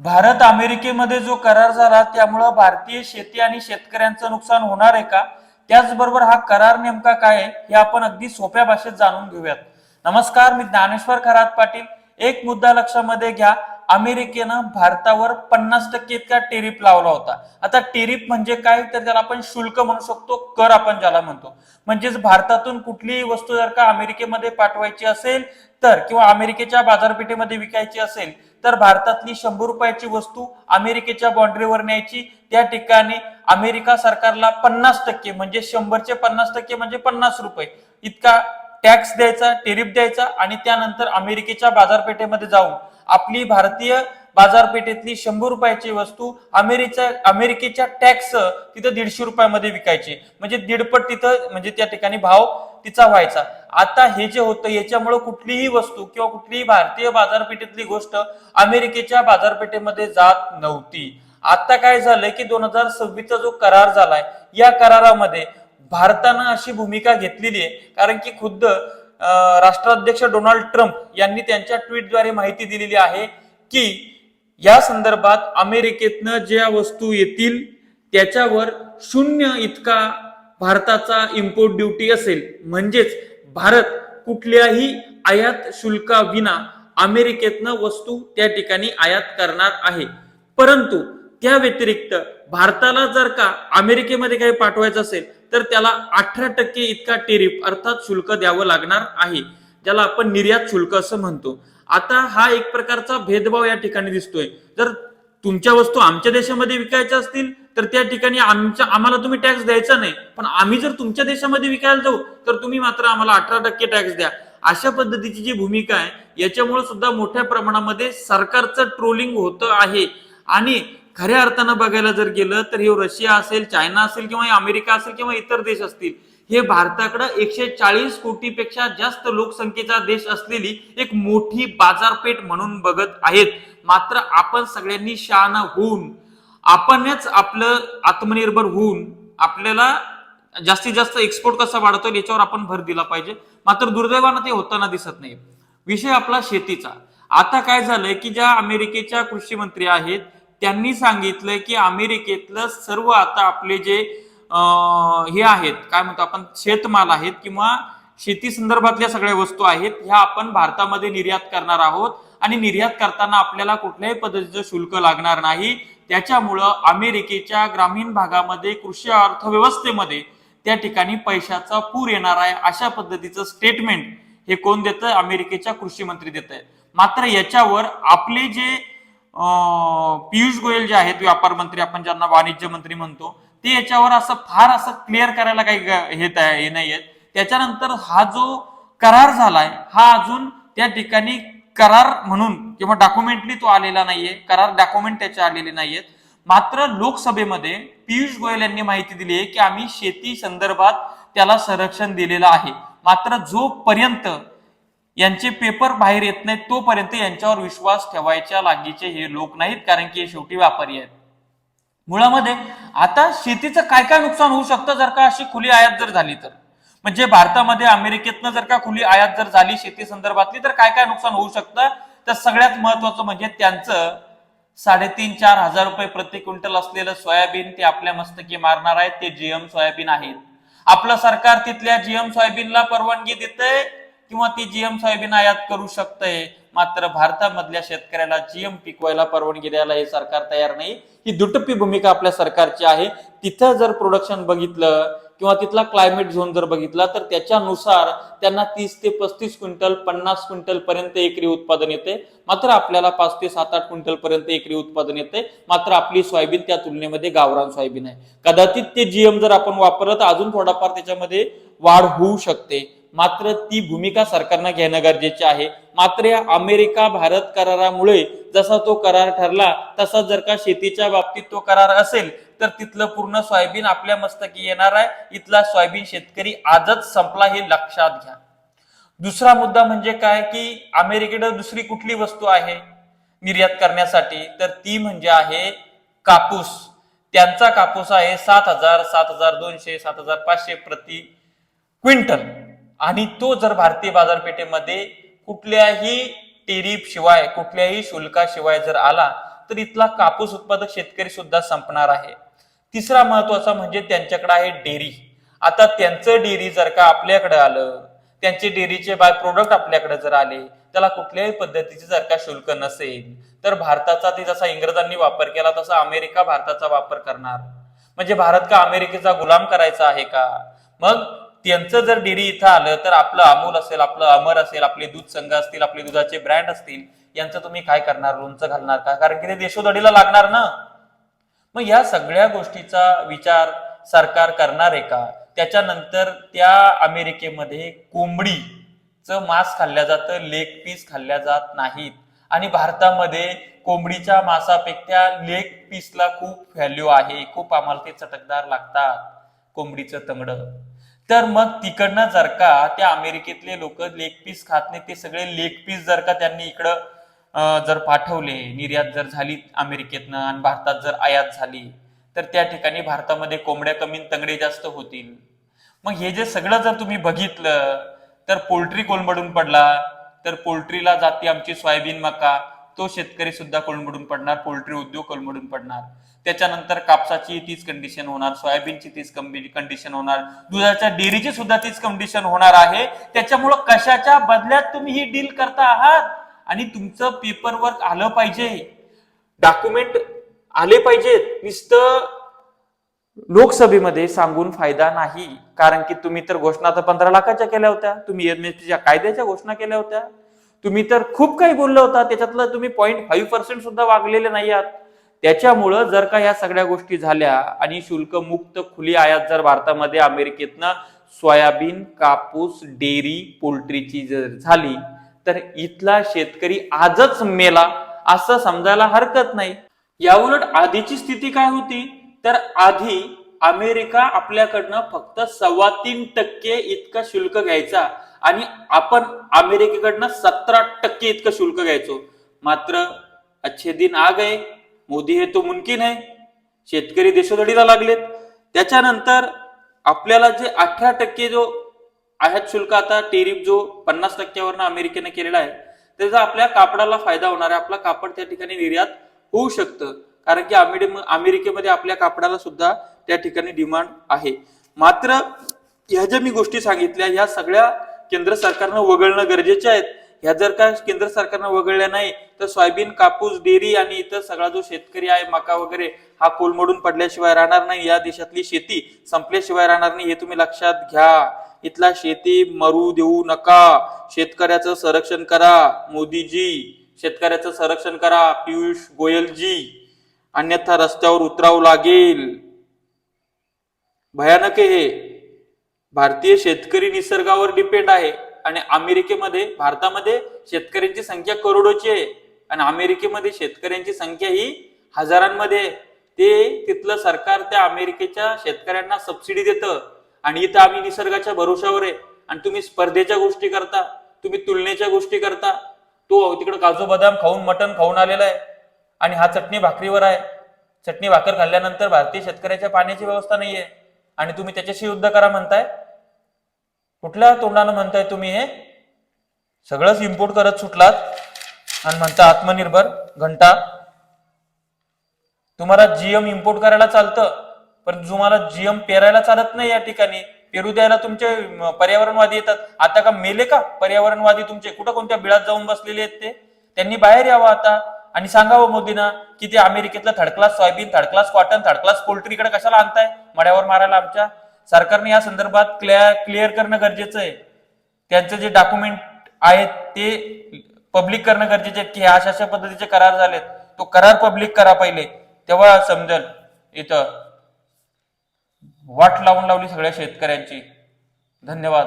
भारत अमेरिकेमध्ये जो करार झाला त्यामुळं भारतीय शेती आणि शेतकऱ्यांचं नुकसान होणार आहे का? त्याचबरोबर हा करार नेमका काय आहे हे आपण अगदी सोप्या भाषेत जाणून घेऊयात. नमस्कार मी ज्ञानेश्वर खरात पाटील. एक मुद्दा लक्षामध्ये घ्या. अमेरिकेनं भारतावर पन्नास टक्के इतका टेरिफ लावला होता. आता टेरिप म्हणजे काय? तर त्याला आपण शुल्क म्हणू शकतो कर आपण ज्याला म्हणतो. म्हणजेच भारतातून कुठलीही वस्तू जर का अमेरिकेमध्ये पाठवायची असेल तर किंवा अमेरिकेच्या बाजारपेठेमध्ये विकायची असेल तर भारतातली शंभर रुपयाची वस्तू अमेरिकेच्या बॉन्ड्रीवर न्यायची. त्या ठिकाणी अमेरिका सरकारला पन्नास टक्के म्हणजे शंभरचे पन्नास टक्के म्हणजे पन्नास रुपये इतका टॅक्स द्यायचा टेरिफ द्यायचा आणि त्यानंतर अमेरिकेच्या बाजारपेठेमध्ये जाऊन आपली भारतीय बाजारपेठेतली शंभर रुपयाची वस्तू अमेरिका अमेरिकेच्या टॅक्स तिथं दीडशे रुपयामध्ये विकायची. म्हणजे दीडपट तिथं म्हणजे त्या ठिकाणी भाव तिचा व्हायचा. आता हे जे होतं याच्यामुळे कुठलीही वस्तू किंवा कुठलीही भारतीय बाजारपेठेतली गोष्ट अमेरिकेच्या बाजारपेठेमध्ये जात नव्हती. आता काय झालंय की दोन हजार सव्वीसचा जो करार झालाय या करारामध्ये भारतानं अशी भूमिका घेतलेली आहे. कारण की खुद्द राष्ट्राध्यक्ष डोनाल्ड ट्रम्प यांनी त्यांच्या ट्विटद्वारे माहिती दिलेली आहे की या संदर्भात अमेरिकेतनं ज्या वस्तू येतील त्याच्यावर शून्य इतका भारताचा इम्पोर्ट ड्युटी असेल म्हणजेच भारत कुठल्याही आयात शुल्काविना अमेरिकेतनं वस्तू त्या ठिकाणी आयात करणार आहे. परंतु त्या व्यतिरिक्त भारताला जर का अमेरिकेमध्ये काही पाठवायचं असेल तर त्याला अठरा टक्के इतका टेरिफ अर्थात शुल्क द्यावं लागणार आहे ज्याला आपण निर्यात शुल्क असं म्हणतो. आता हा एक प्रकारचा भेदभाव या ठिकाणी दिसतोय. जर तुमच्या वस्तू आमच्या देशामध्ये विकायच्या असतील तर त्या ठिकाणी आमच्या आम्हाला तुम्ही टॅक्स द्यायचा नाही. पण आम्ही जर तुमच्या देशामध्ये विकायला जाऊ तर तुम्ही मात्र आम्हाला अठरा टक्के टॅक्स द्या. अशा पद्धतीची जी भूमिका आहे याच्यामुळे सुद्धा मोठ्या प्रमाणामध्ये सरकारचं ट्रोलिंग होतं आहे. आणि खऱ्या अर्थानं बघायला जर गेलं तर हे रशिया असेल चायना असेल किंवा अमेरिका असेल किंवा इतर देश असतील हे भारताकडे एकशे चाळीस कोटीपेक्षा जास्त लोकसंख्येचा देश असलेली एक मोठी बाजारपेठ म्हणून बघत आहेत. मात्र आपण सगळ्यांनी शहाणा होऊन आपणच आपलं आत्मनिर्भर होऊन आपल्याला जास्तीत जास्त एक्सपोर्ट कसा वाढतो याच्यावर आपण भर दिला पाहिजे. मात्र दुर्दैवानं ते होताना दिसत नाही. विषय आपला शेतीचा. आता काय झालंय की ज्या अमेरिकेच्या कृषी मंत्री आहेत त्यांनी सांगितलंय की अमेरिकेतलं सर्व आता आपले जे हे आहेत काय म्हणतो आपण शेतमाल आहेत किंवा शेती संदर्भातल्या सगळ्या वस्तू आहेत ह्या आपण भारतामध्ये निर्यात करणार आहोत. आणि निर्यात करताना आपल्याला कुठल्याही पद्धतीचं शुल्क लागणार नाही. त्याच्यामुळं अमेरिकेच्या ग्रामीण भागामध्ये कृषी अर्थव्यवस्थेमध्ये त्या ठिकाणी पैशाचा पूर येणार आहे अशा पद्धतीचं स्टेटमेंट हे कोण देत अमेरिकेच्या कृषी मंत्री देत आहेत मात्र याच्यावर आपले जे पियुष गोयल जे आहेत व्यापार मंत्री आपण ज्यांना वाणिज्य मंत्री म्हणतो ते याच्यावर असं फार असं क्लिअर करायला काही हे नाही हे त्याच्यानंतर हा जो करार झालाय हा अजून त्या ठिकाणी करार म्हणून किंवा डॉक्युमेंटली तो आलेला नाहीये करार डॉक्युमेंट त्याचे आलेले नाहीयेत. मात्र लोकसभेमध्ये पियुष गोयल यांनी माहिती दिली आहे की आम्ही शेती संदर्भात त्याला संरक्षण दिलेलं आहे. मात्र जोपर्यंत यांचे पेपर बाहेर येत नाहीत तोपर्यंत यांच्यावर विश्वास ठेवायच्या लागीचे हे लोक नाहीत कारण की हे शेवटी व्यापारी आहेत. मुळामध्ये आता शेतीचं काय काय नुकसान होऊ शकतं जर का अशी खुली आयात जर झाली तर? म्हणजे भारतामध्ये अमेरिकेतनं जर का खुली आयात जर झाली शेती संदर्भातली तर काय काय नुकसान होऊ शकतं? तर सगळ्यात महत्वाचं म्हणजे त्यांचं साडेतीन चार हजार रुपये प्रति क्विंटल असलेलं सोयाबीन ते आपल्या मस्तकी मारणार आहेत. ते जीएम सोयाबीन आहेत. आपलं सरकार तिथल्या जीएम सोयाबीनला परवानगी देतंय किंवा ती जीएम सोयाबीन आयात करू शकतंय? मात्र भारतामधल्या शेतकऱ्याला जीएम पिकवायला परवानगी द्यायला हे सरकार तयार नाही. ही दुटप्पी भूमिका आपल्या सरकारची आहे. तिथं जर प्रोडक्शन बघितलं किंवा तिथला क्लायमेट झोन जर बघितला तर त्याच्यानुसार त्यांना तीस ते पस्तीस क्विंटल पन्नास क्विंटल पर्यंत एकरी उत्पादन येते. मात्र आपल्याला पाच ते सात आठ क्विंटल पर्यंत एकरी उत्पादन येते. मात्र आपली सोयाबीन त्या तुलनेमध्ये गावरान सोयाबीन आहे. कदाचित ते जीएम जर आपण वापरलं तर अजून थोडाफार त्याच्यामध्ये वाढ होऊ शकते. मात्र ती भूमिका सरकारनं घेणं गरजेचे आहे. मात्र या अमेरिका भारत करारामुळे जसा तो करार ठरला तसा जर का शेतीच्या बाबतीत तो करार असेल तर तिथलं पूर्ण सोयाबीन आपल्या मस्तकी येणार आहे. इथला सोयाबीन शेतकरी आजच संपला हे लक्षात घ्या. दुसरा मुद्दा म्हणजे काय की अमेरिकेकडे दुसरी कुठली वस्तू आहे निर्यात करण्यासाठी? तर ती म्हणजे आहे कापूस. त्यांचा कापूस आहे सात हजार सात हजार दोनशे सात हजार पाचशे प्रति क्विंटल. आणि तो जर भारतीय बाजारपेठेमध्ये कुठल्याही टेरिफ शिवाय कुठल्याही शुल्काशिवाय जर आला तर इथला कापूस उत्पादक शेतकरी सुद्धा संपणार आहे. तिसरा महत्त्वाचा म्हणजे त्यांच्याकडे आहे डेअरी. आता त्यांचं डेअरी जर का आपल्याकडे आलं त्यांचे डेअरीचे बाय प्रोडक्ट आपल्याकडे जर आले त्याला कुठल्याही पद्धतीचे जर का शुल्क नसेल तर भारताचा ते जसा इंग्रजांनी वापर केला तसा अमेरिका भारताचा वापर करणार. म्हणजे भारत का अमेरिकेचा गुलाम करायचा आहे का? मग त्यांचं जर डेअरी इथं आलं तर आपलं अमूल असेल आपलं अमर असेल आपले दूध संघ असतील आपले दुधाचे ब्रँड असतील यांचं तुम्ही काय करणार लोणचं घालणार का? कारण की ते देशोधडीला लागणार ना. मग या सगळ्या गोष्टीचा विचार सरकार करणार आहे का? त्याच्यानंतर त्या अमेरिकेमध्ये कोंबडीचं मांस खाल्ल्या जातं लेग पीस खाल्ल्या जात नाहीत. आणि भारतामध्ये कोंबडीच्या मांसापेक्षा लेग पीसला खूप व्हॅल्यू आहे खूप आम्हाला ते चटकदार लागतात कोंबडीचं तंगडं. तर मग तिकडनं जर का त्या अमेरिकेतले लोक लेग पीस खात नाही ते सगळे लेग पीस जर का त्यांनी इकडं जर पाठवले निर्यात जर झाली अमेरिकेतनं आणि भारतात जर आयात झाली तर त्या ठिकाणी भारतामध्ये कोंबड्या कमी तंगडे जास्त होतील. मग हे जे सगळं जर तुम्ही बघितलं तर पोल्ट्री कोलमडून पडला तर पोल्ट्रीला जाती आमची सोयाबीन मका तो शेतकरी सुद्धा कोलमडून पडणार पोल्ट्री उद्योग कोलमडून पडणार. त्याच्यानंतर कापसाची तीच कंडिशन होणार सोयाबीनची तीच कंडिशन होणार दुधाच्या डेअरीची सुद्धा तीच कंडिशन होणार आहे. त्याच्यामुळं कशाच्या बदल्यात तुम्ही ही डील करता आहात? आणि तुमचं पेपर वर्क आलं पाहिजे. डॉक्युमेंट आले पाहिजेत. नुसतं लोकसभेमध्ये सांगून फायदा नाही. कारण की तुम्ही तर घोषणा तर पंधरा लाखाच्या केल्या होत्या. तुम्ही एमएसपीच्या कायद्याच्या घोषणा केल्या होत्या. तुम्ही तर खूप काही बोलला होता. त्याच्यातलं तुम्ही पॉईंट फाईव्ह पर्सेंट सुद्धा वागलेले नाही आहात. त्याच्यामुळं जर का ह्या सगळ्या गोष्टी झाल्या आणि शुल्क मुक्त खुली आयात जर भारतामध्ये अमेरिकेतनं सोयाबीन कापूस डेअरी पोल्ट्रीची जर झाली तर इथला शेतकरी आजच मेला असं समजायला हरकत नाही. याउलट आधीची स्थिती काय होती? तर आधी अमेरिका आपल्याकडनं फक्त सव्वा तीन टक्के इतकं शुल्क घ्यायचा आणि आपण अमेरिकेकडनं सतरा टक्के इतकं शुल्क घ्यायचो. मात्र अच्छे दिन आ गए. मोदी हे तो मुमकिन आहे. शेतकरी देशोधडीला लागलेत. त्याच्यानंतर आपल्याला जे अठरा टक्के जो आयात शुल्क आता टेरिफ जो पन्नास टक्क्यावरनं अमेरिकेने केलेला आहे त्याचा आपल्या कापडाला फायदा होणार आहे. आपला कापड त्या ठिकाणी निर्यात होऊ शकतं. कारण की अमेरि- अमेरिकेमध्ये आपल्या कापडाला सुद्धा त्या ठिकाणी डिमांड आहे. मात्र ह्या ज्या मी गोष्टी सांगितल्या ह्या सगळ्या केंद्र सरकारनं वगळणं गरजेचे आहेत. ह्या जर का केंद्र सरकारनं वगळल्या नाही तर सोयाबीन कापूस डेअरी आणि इतर सगळा जो शेतकरी आहे मका वगैरे हा कोलमडून पडल्याशिवाय राहणार नाही. या देशातली शेती संपल्याशिवाय राहणार नाही हे तुम्ही लक्षात घ्या. इथला शेती मरू देऊ नका. शेतकऱ्याचं संरक्षण करा मोदीजी. शेतकऱ्याचं संरक्षण करा पियुष गोयलजी. अन्यथा रस्त्यावर उतरावं लागेल. भयानक आहे हे. भारतीय शेतकरी निसर्गावर डिपेंड आहे. आणि अमेरिकेमध्ये भारतामध्ये शेतकऱ्यांची संख्या करोडोची आहे. आणि अमेरिकेमध्ये शेतकऱ्यांची संख्या ही हजारांमध्ये आहे. ते तिथलं सरकार त्या अमेरिकेच्या शेतकऱ्यांना सबसिडी देतं. आणि इथं आम्ही निसर्गाच्या भरोशावर आहे. आणि तुम्ही स्पर्धेच्या गोष्टी करता तुम्ही तुलनेच्या गोष्टी करता. तो तिकडे काजू बदाम खाऊन मटण खाऊन आलेला आहे. आणि हा चटणी भाकरीवर आहे. चटणी भाकर खाल्ल्यानंतर भारतीय शेतकऱ्याच्या पाण्याची व्यवस्था नाहीये. आणि तुम्ही त्याच्याशी युद्ध करा म्हणताय. कुठल्या तोंडानं म्हणताय तुम्ही हे? सगळंच इम्पोर्ट करत सुटलात. आणि म्हणता आत्मनिर्भर घंटा. तुम्हाला जीएम इम्पोर्ट करायला चालतं पण तुम्हाला जीएम पेरायला चालत नाही या ठिकाणी. पेरू द्यायला तुमचे पर्यावरणवादी येतात. आता का मेले का पर्यावरणवादी तुमचे? कुठं कोणत्या बिळात जाऊन बसलेले आहेत ते? त्यांनी बाहेर यावं आता. आणि सांगावं मोदींना की ते अमेरिकेतलं third class soybean third class cotton third class पोल्ट्रीकडे कशाला आणताय? मड्यावर मारायला आमच्या. सरकारने या संदर्भात क्लिअर क्लिअर करणं गरजेचं आहे. त्यांचे जे डॉक्युमेंट आहेत ते पब्लिक करणं गरजेचे आहे की अशा अशा पद्धतीचे करार झालेत. तो करार पब्लिक करा पहिले तेव्हा समजेल इथं. वाट लावून लावली सगळ्या शेतकऱ्यांची. धन्यवाद.